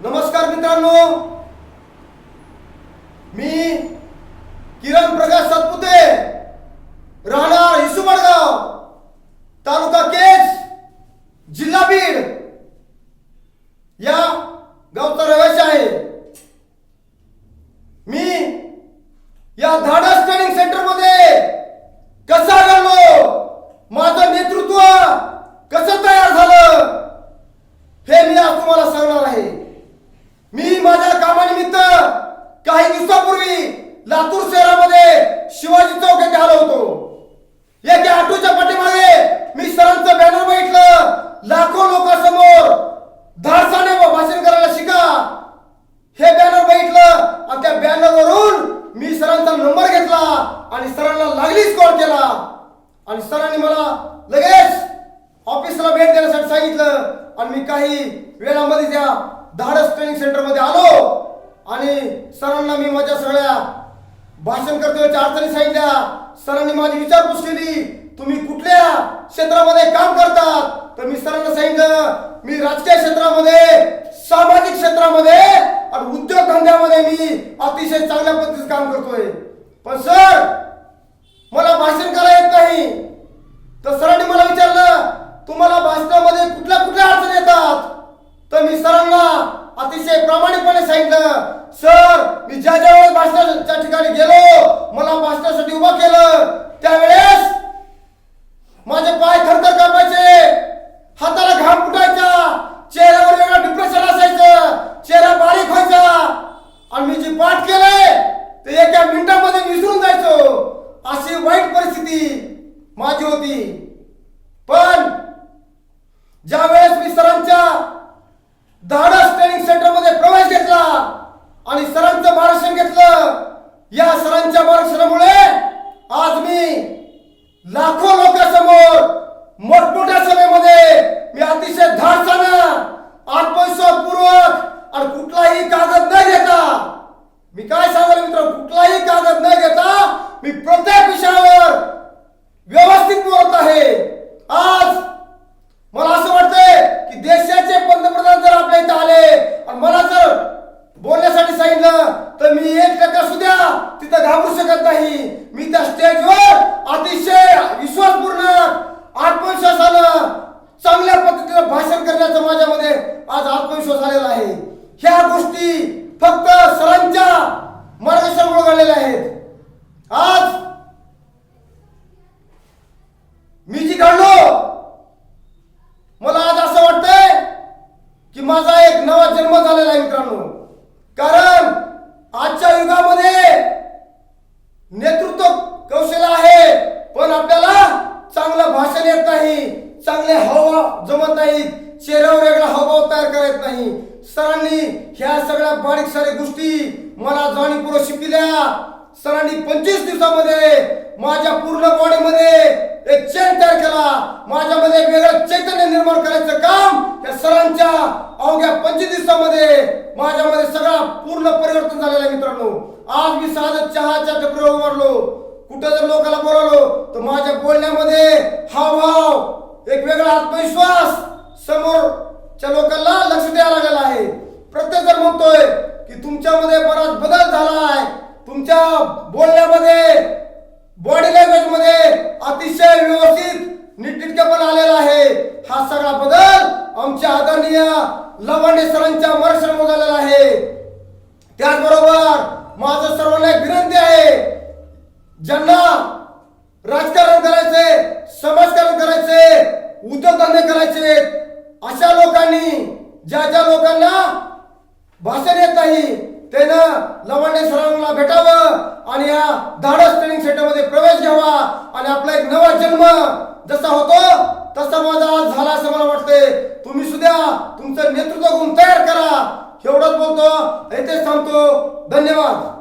नमस्कार मित्रांनो. मी किरण प्रकाश सातपुते राहणार हिसुमडगाव तालुका केज जिल्हा बीड या गावचा रहिवासी आहे मी या धाडस ट्रेनिंग सेंटरमध्ये कसा घडलो माझं नेतृत्व कसं तयार झालं हे मी आज तुम्हाला सांगणार आहे मी माझ्या कामानिमित्त वर्षापूर्वी लातूर शहरामध्ये शिवाजी चौक येथे आलो होतो. एका ऑटोच्या पाठीमागे मी सरांचं बॅनर बघितलं. लाखो लोकांसमोर धाडसाने व भाषण करायला शिका. हे बॅनर बघितलं आणि त्या बॅनरवरून मी सरांचा नंबर घेतला आणि सरांना लागलीच कॉल केला. आणि सरांनी मला लगेच ऑफिसला भेट देण्यासाठी सांगितलं. आणि मी काही वेळामध्ये त्या धाडस ट्रेनिंग सेंटरमध्ये आलो. आणि सरांना मी माझ्या सगळ्या भाषण करतेवेळच्या अडचणी सांगितल्या. सरांनी माझी विचारपूस केली. तुम्ही कुठल्या क्षेत्रामध्ये काम करतात? तर मी सरांना सांगितलं मी राजकीय क्षेत्रामध्ये सामाजिक क्षेत्रामध्ये आणि उद्योग धंद्यामध्ये मी अतिशय चांगल्या पद्धतीचं काम करतोय. पण सर मला भाषण करायला येत नाही. तर सरांनी मला विचारलं तुम्हाला भाषणामध्ये कुठल्या कुठल्या अडचणी येतात तर मी सरांना अतिशय प्रामाणिकपणे सांगितलं सर मी ज्या ज्या वेळेस भाषणाच्या ठिकाणी गेलो मला भाषणासाठी उभा केलं. त्यावेळेस माझे पाय थरथर कापायचे. हाताला घाम फुटायचा. चेहऱ्यावर वेगळा डिप्रेशन असायचं. चेहरा बारीक व्हायचा. आणि मी जे पाठ केलंय ते एका मिनिटामध्ये विसरून जायचो. अशी वाईट परिस्थिती माझी होती. पण ज्या वेळेस मी सरांच्या धाडस ट्रेनिंग सेंटरमध्ये प्रवेश घेतला आणि सरांचं मार्गदर्शन घेतलं या सरांच्या मार्गदर्शनामुळे आज मी लाखो लोकांसमोर मोठमोठ्या सभेमध्ये मी अतिशय धाडसानं आत्मविश्वासपूर्वक आणि कुठलाही कागद न घेता मी काय सांगाल मित्र? कुठलाही कागद न घेता मी प्रत्येक विषयावर व्यवस्थित बोलत आहे. आज मला असं वाटतंय की देशाचे पंतप्रधान जर आपल्या इथं आले आणि मला जर बोलण्यासाठी सांगितलं तर मी एक टक्का सुद्धा तिथं घाबरू शकत नाही. मी त्या स्टेजवर अतिशय विश्वासपूर्ण आत्मविश्वासानं चांगल्या पद्धतीनं भाषण करण्याचा माझ्यामध्ये आज आत्मविश्वास आलेला आहे. ह्या गोष्टी फक्त सरांच्या मार्गदर्शनामुळे घडलेले आहेत. आज मी जी घडलो मला आज असं वाटतंय की माझा एक नवा जन्म झालेला आहे मित्रांनो. कारण आजच्या युगामध्ये नेतृत्व कौशल्य आहे पण आपल्याला चांगलं भाषण येत नाही चांगले हावभाव जमत नाहीत चेहऱ्यावर वेगळा हावभाव तयार करत नाही. सरांनी ह्या सगळ्या बारीक साऱ्या गोष्टी मला जाणीवपूर्वक शिकविल्या. सरांनी पंचवीस दिवसामध्ये माझ्या पूर्ण बॉडीमध्ये एक चेन तयार केला. माझ्यामध्ये एक वेगळं चैतन्य निर्माण करायचं काम या सरांच्या अवघ्या पंचवीस दिवसामध्ये माझ्यामध्ये सगळा पूर्ण परिवर्तन झालेला मित्रांनो. आज मी साधं चहाच्या टपरीवर उभारलो. कुठं जर लोक बोलावलो तर माझ्या बोलण्यामध्ये हावभाव एक वेगळा आत्मविश्वास समोरच्या लोकांना लक्ष द्यायला लागलेला आहे प्रत्येक जण म्हणतोय की तुमच्यामध्ये बराच बदल झाला आहे तुमच्या बोलण्यामध्ये बॉडी लँग्वेजमध्ये अतिशय व्यवस्थित नीटनेटकेपणा आलेला आहे. हा सगळा बदल आमच्या आदरणीय लवांडे सरांच्या मार्गदर्शनामुळे झालेला आहे. त्याचबरोबर माझं सर्वांना एक विनंती आहे ज्यांना राजकारण करायचे समाजकारण करायचे उद्योगधंदे करायचे अशा लोकांनी ज्या ज्या लोकांना भाषण येत नाही त्यानं लवंडे सरांना भेटावं आणि या धाडस ट्रेनिंग सेंटरमध्ये प्रवेश घ्यावा आणि आपला एक नवा जन्म जसा होतो तसा माझा आज झाला असं मला वाटतंय. तुम्ही सुद्धा तुमचं नेतृत्व गुण तयार करा. एवढंच बोलतो. येथेच थांबतो. धन्यवाद.